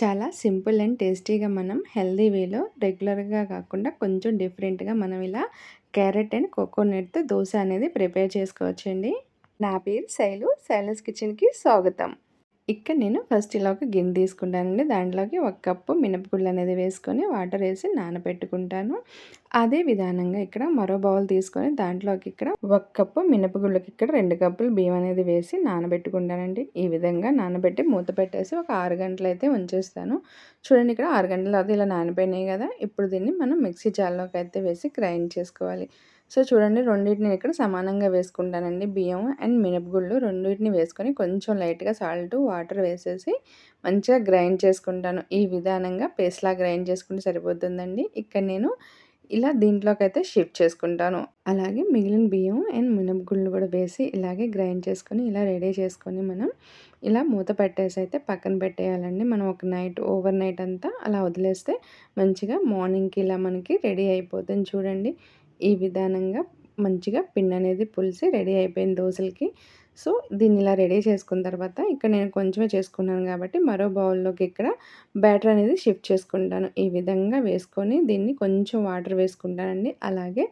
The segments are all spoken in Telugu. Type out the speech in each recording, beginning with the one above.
చాలా సింపుల్ అండ్ టేస్టీగా మనం హెల్దీ వేలో రెగ్యులర్గా కాకుండా కొంచెం డిఫరెంట్గా మనం ఇలా క్యారెట్ అండ్ కోకోనట్తో దోశ అనేది ప్రిపేర్ చేసుకోవచ్చండి. నా పేరు శైలు శైలస్ కిచెన్కి స్వాగతం. ఇక్కడ నేను ఫస్ట్ ఇలా ఒక గిన్నె తీసుకుంటానండి. దాంట్లోకి ఒక కప్పు మినపగుళ్ళు అనేది వేసుకొని వాటర్ వేసి నానబెట్టుకుంటాను. అదే విధానంగా ఇక్కడ మరో బౌల్ తీసుకొని దాంట్లోకి ఇక్కడ ఒక కప్పు మినపగుళ్ళకి ఇక్కడ రెండు కప్పులు బియ్యం అనేది వేసి నానబెట్టుకుంటానండి. ఈ విధంగా నానబెట్టి మూత పెట్టేసి ఒక ఆరు గంటలు అయితే ఉంచేస్తాను. చూడండి ఇక్కడ ఆరు గంటలు అది ఇలా నానబెట్టినాయి కదా. ఇప్పుడు దీన్ని మనం మిక్సీ జార్లోకి అయితే వేసి గ్రైండ్ చేసుకోవాలి. సో చూడండి రెండింటిని ఇక్కడ సమానంగా వేసుకుంటానండి. బియ్యం అండ్ మినపగుళ్ళు రెండింటిని వేసుకొని కొంచెం లైట్గా సాల్ట్ వాటర్ వేసేసి మంచిగా గ్రైండ్ చేసుకుంటాను. ఈ విధానంగా పేస్ట్లా గ్రైండ్ చేసుకుంటే సరిపోతుందండి. ఇక్కడ నేను ఇలా దీంట్లోకి అయితే షిఫ్ట్ చేసుకుంటాను. అలాగే మిగిలిన బియ్యం అండ్ మినపగుళ్ళు కూడా వేసి ఇలాగే గ్రైండ్ చేసుకొని ఇలా రెడీ చేసుకొని మనం ఇలా మూత పెట్టేసి అయితే పక్కన పెట్టేయాలండి. మనం ఒక నైట్ ఓవర్ నైట్ అంతా అలా వదిలేస్తే మంచిగా మార్నింగ్కి ఇలా మనకి రెడీ అయిపోతుంది చూడండి. ఈ విధానంగా మంచిగా పిండి అనేది పులిసి రెడీ అయిపోయింది దోశలకి. సో దీన్ని ఇలా రెడీ చేసుకున్న తర్వాత ఇక్కడ నేను కొంచెమే చేసుకున్నాను కాబట్టి మరో బౌల్లోకి ఇక్కడ బ్యాటర్ అనేది షిఫ్ట్ చేసుకుంటాను. ఈ విధంగా వేసుకొని దీన్ని కొంచెం వాటర్ వేసుకుంటానండి. అలాగే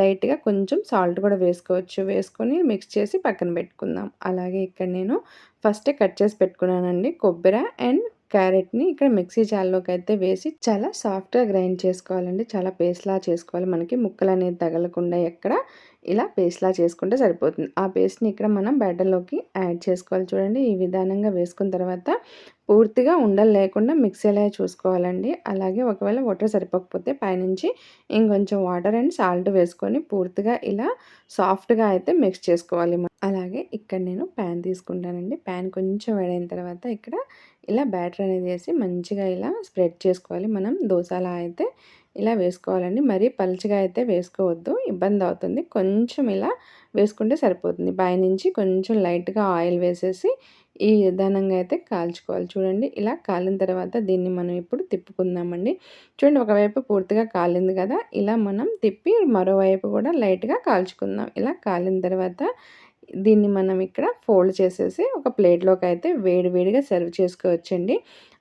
లైట్గా కొంచెం సాల్ట్ కూడా వేసుకోవచ్చు. వేసుకొని మిక్స్ చేసి పక్కన పెట్టుకుందాం. అలాగే ఇక్కడ నేను ఫస్ట్ కట్ చేసి పెట్టుకున్నానండి కొబ్బరి అండ్ క్యారెట్ని ఇక్కడ మిక్సీ జార్లోకి అయితే వేసి చాలా సాఫ్ట్గా గ్రైండ్ చేసుకోవాలండి. చాలా పేస్ట్లా చేసుకోవాలి. మనకి ముక్కలు అనేది తగలకుండా ఎక్కడ ఇలా పేస్ట్లా చేసుకుంటే సరిపోతుంది. ఆ పేస్ట్ని ఇక్కడ మనం బెడ్డలోకి యాడ్ చేసుకోవాలి. చూడండి ఈ విధానంగా వేసుకున్న తర్వాత పూర్తిగా ఉండలు లేకుండా మిక్సీలో చూసుకోవాలండి. అలాగే ఒకవేళ వాటర్ సరిపోకపోతే పైనుంచి ఇంకొంచెం వాటర్ అండ్ సాల్ట్ వేసుకొని పూర్తిగా ఇలా సాఫ్ట్గా అయితే మిక్స్ చేసుకోవాలి అలాగే ఇక్కడ నేను ప్యాన్ తీసుకుంటానండి. ప్యాన్ కొంచెం వేడైన తర్వాత ఇక్కడ ఇలా బ్యాటర్ అనేది వేసి మంచిగా ఇలా స్ప్రెడ్ చేసుకోవాలి. మనం దోశలా అయితే ఇలా వేసుకోవాలండి. మరీ పలుచగా అయితే వేసుకోవద్దు. ఇబ్బంది అవుతుంది. కొంచెం ఇలా వేసుకుంటే సరిపోతుంది. పైనుంచి కొంచెం లైట్గా ఆయిల్ వేసేసి ఈ విధానంగా అయితే కాల్చుకోవాలి. చూడండి ఇలా కాలిన తర్వాత దీన్ని మనం ఇప్పుడు తిప్పుకుందామండి. చూడండి ఒకవైపు పూర్తిగా కాలింది కదా. ఇలా మనం తిప్పి మరోవైపు కూడా లైట్గా కాల్చుకుందాం. ఇలా కాలిన తర్వాత దీన్ని మనం ఇక్కడ ఫోల్డ్ చేసేసి ఒక ప్లేట్లోకి అయితే వేడివేడిగా సర్వ్ చేసుకోవచ్చండి.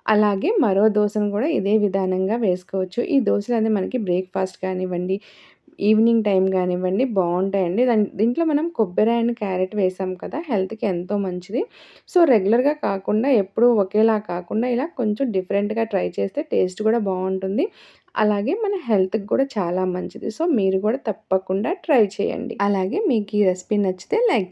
అలాగే మరో దోశను కూడా ఇదే విధానంగా వేసుకోవచ్చు. ఈ దోశలు అనేది మనకి బ్రేక్ఫాస్ట్ కానివ్వండి ఈవినింగ్ టైం కానివ్వండి బాగుంటాయండి. దాని దీంట్లో మనం కొబ్బరి అండ్ క్యారెట్ వేసాం కదా హెల్త్కి ఎంతో మంచిది. సో రెగ్యులర్గా కాకుండా ఎప్పుడూ ఒకేలా కాకుండా ఇలా కొంచెం డిఫరెంట్గా ట్రై చేస్తే టేస్ట్ కూడా బాగుంటుంది. అలాగే మన హెల్త్కి కూడా చాలా మంచిది. సో మీరు కూడా తప్పకుండా ట్రై చేయండి. అలాగే మీకు ఈ రెసిపీ నచ్చితే లైక్